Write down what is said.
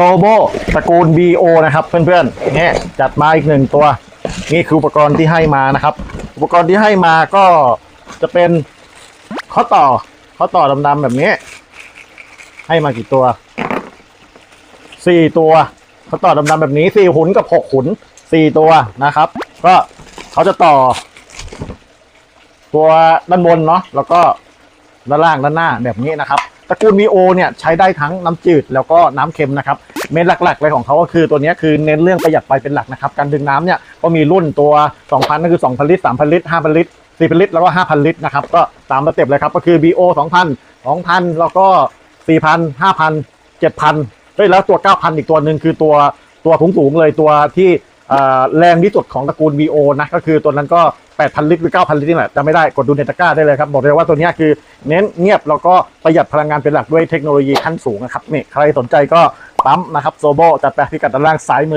โซโบตระกูล BO นะครับ เพื่อนๆเนี่ยจัดมาอีกหนึ่งตัว นี่คืออุปกรณ์ที่ให้มานะครับ อุปกรณ์ที่ให้มาก็จะเป็นข้อต่อข้อต่อดำๆแบบนี้ ให้มากี่ตัวสี่ตัวข้อต่อดำๆแบบนี้สี่หุนกับหกหุนสี่ตัวนะครับ ก็เขาจะต่อ ตัวด้านบนเนาะแล้วก็ด้านล่างด้านหน้าแบบนี้นะครับ ตระกูล VO เนี่ยใช้ได้ทั้งน้ำจืดแล้วก็น้ำเค็มนะครับ เมนหลักๆเลยของเขาก็คือตัวเนี้ยคือเน้นเรื่องประหยัดไฟเป็นหลักนะครับ การดึงน้ำเนี่ยก็มีรุ่นตัว 2,000ก็คือ 2,000 ลิตร 3,000 ลิตร 5,000 ลิตร 4,000 ลิตร แล้วก็ 5,000 ลิตรนะครับ ก็ตามสเต็ปเลยครับ ก็คือ BO 2,000 2,000 แล้วก็ 4,000 5,000 7,000เฮ้ยแล้วตัว 9,000 อีกตัวหนึ่งคือตัวตัวสูงๆเลยตัวที่ แรงที่สุดของตระกูล VO นะก็คือตัวนั้นก็ 8,000 ลิตรหรือ 9,000 ลิตรนี่แหละจะไม่ได้กดดูในตะกร้าได้เลยครับบอกเลยว่าตัวนี้คือเน้นเงียบแล้วก็ประหยัดพลังงานเป็นหลักด้วยเทคโนโลยีขั้นสูงนะครับนี่ใครสนใจก็ปั๊มนะครับโซโบจัดไปพิกัดด้านล่างซ้ายมือ